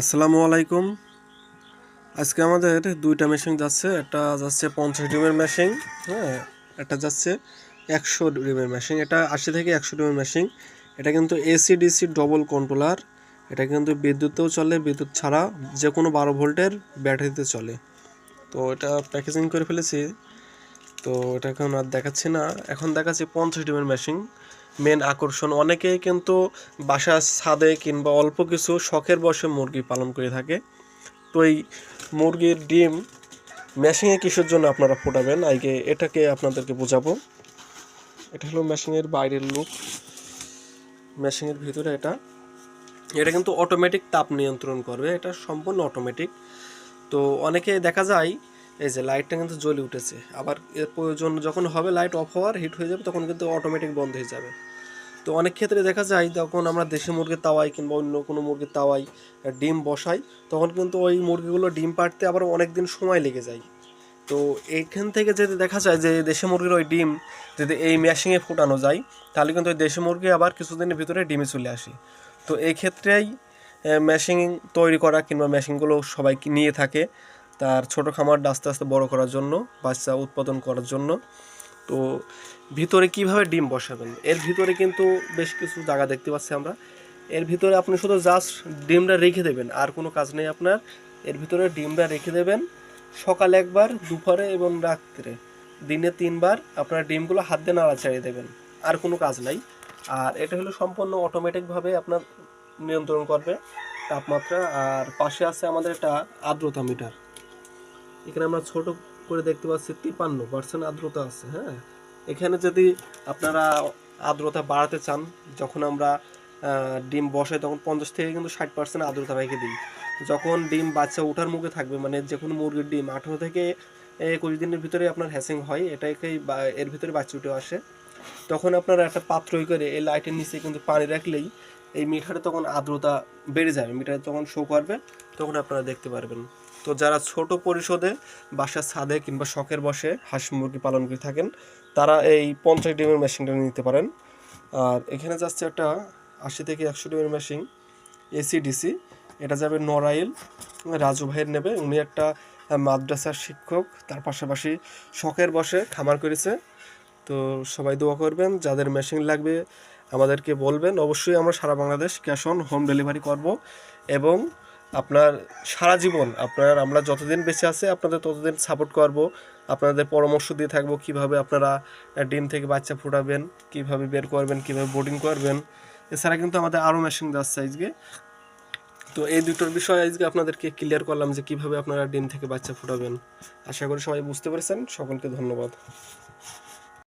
আসসালামু আলাইকুম। আজকে আমাদের দুইটা মেশিন যাচ্ছে। একটা যাচ্ছে পঞ্চাশ ডিমের মেশিন হ্যাঁ একটা যাচ্ছে একশো ডিমের মেশিন এটা আশি থেকে একশো ডিমের মেশিন এটা কিন্তু এসি ডিসি ডবল কন্ট্রোলার এটা কিন্তু বিদ্যুতেও চলে, বিদ্যুৎ ছাড়া যে কোনো বারো ভোল্টের ব্যাটারিতে চলে। তো এটা প্যাকেজিং করে ফেলেছি। তো এটা এখন আর দেখাচ্ছি না। এখন দেখাচ্ছি পঞ্চাশ ডিমের মেশিন মেন আকর্ষণ। অনেকেই কিন্তু বাসার ছাদে কিংবা অল্প কিছু শখের বসে মুরগি পালন করে থাকে। তো এই মুরগির ডিম মেশিনে কিসের জন্য আপনারা ফোটাবেন? আগে এটাকে আপনাদেরকে বোঝাবো। এটা হলো মেশিনের বাইরের লুক মেশিনের ভিতরে এটা। এটা কিন্তু অটোমেটিক তাপ নিয়ন্ত্রণ করবে। এটা সম্পূর্ণ অটোমেটিক তো অনেকে দেখা যায় এই যে লাইটটা কিন্তু জ্বলে উঠেছে। আবার এর প্রয়োজন যখন হবে লাইট অফ হওয়ার হিট হয়ে যাবে, তখন কিন্তু অটোমেটিক বন্ধ হয়ে যাবে। তো অনেক ক্ষেত্রে দেখা যায়, যখন আমরা দেশি মুরগির তাওয়াই কিংবা অন্য কোনো মুরগির তাওয়াই ডিম বসাই, তখন কিন্তু ওই মুরগিগুলো ডিম পাড়তে আবার অনেক দিন সময় লেগে যায়। তো এইখান থেকে যদি দেখা যায় যে দেশি মুরগির ওই ডিম যদি এই মেশিনে ফুটানো যায়, তাহলে কিন্তু ওই দেশি মুরগি আবার কিছুদিনের ভিতরে ডিমে চলে আসে। তো এই ক্ষেত্রেই মেশিন তৈরি করা কিংবা মেশিনগুলো সবাই নিয়ে থাকে। তার ছোট খামারটা আস্তে আস্তে বড় করার জন্য, বাচ্চা উৎপাদন করার জন্য। তো ভিতরে কীভাবে ডিম বসাবেন? এর ভিতরে কিন্তু বেশ কিছু জায়গা দেখতে পাচ্ছি আমরা। এর ভিতরে আপনি শুধু জাস্ট ডিমটা রেখে দেবেন, আর কোনো কাজ নেই আপনার। এর ভিতরে ডিমটা রেখে দেবেন সকালে একবার, দুপুরে এবং রাত্রে। দিনে তিনবার আপনার ডিমগুলো হাত দিয়ে নাড়াচাড়িয়ে দেবেন, আর কোনো কাজ নাই। আর এটা হলো সম্পূর্ণ অটোমেটিকভাবে আপনার নিয়ন্ত্রণ করবে তাপমাত্রা। আর পাশে আছে আমাদের একটা আর্দ্রতা মিটার এখানে আমরা ছোট করে দেখতে পাচ্ছি তিপান্ন পার্সেন্ট আর্দ্রতা আছে হ্যাঁ? এখানে যদি আপনারা আর্দ্রতা বাড়াতে চান, যখন আমরা ডিম বসাই, তখন পঞ্চাশ থেকে কিন্তু ষাট পার্সেন্ট আর্দ্রতা রেখে দিই। যখন ডিম বাচ্চা ওঠার মুখে থাকবে মানে যে কোনো মুরগির ডিম, আঠেরো থেকে একুশ দিনের ভিতরে আপনার হ্যাসিং হয়, এটাকেই এর ভিতরে বাচ্চা উঠে আসে। তখন আপনারা একটা পাত্র করে, এই লাইটের নিচে কিন্তু পানি রাখলেই এই মিটারে তখন আর্দ্রতা বেড়ে যাবে মিটারে তখন শো করবে, তখন আপনারা দেখতে পারবেন। তো যারা ছোট পরিশোধে বাসার ছাদে কিংবা শখের বসে হাঁস মুরগি পালন করে থাকেন, তারা এই পঞ্চাশ ডিমের মেশিনটা নিতে পারেন। আর এখানে যাচ্ছে একটা আশি থেকে একশো ডিমের মেশিন এসি ডিসি এটা যাবে নড়াইল, রাজু ভাইয়ের নেবে। উনি একটা মাদ্রাসার শিক্ষক, তার পাশাপাশি শখের বসে খামার করেছে। তো সবাই দোয়া করবেন, যাদের মেশিন লাগবে আমাদেরকে বলবেন। অবশ্যই আমরা সারা Bangladesh cash on home delivery করব এবং আপনার সারা জীবন আপনার, আমরা যতদিন বেঁচে আছে, আপনাদের ততদিন সাপোর্ট করব। আপনাদের পরামর্শ দিয়ে থাকব কীভাবে আপনারা ডিম থেকে বাচ্চা ফোটাবেন, কীভাবে বের করবেন, কীভাবে বোর্ডিং করবেন। এছাড়া কিন্তু আমাদের আরও মেশিন যাচ্ছে আজকে। তো এই দুটোর বিষয় আজকে আপনাদেরকে ক্লিয়ার করলাম যে কীভাবে আপনারা ডিম থেকে বাচ্চা ফোটাবেন। আশা করি সবাই বুঝতে পেরেছেন। সকলকে ধন্যবাদ।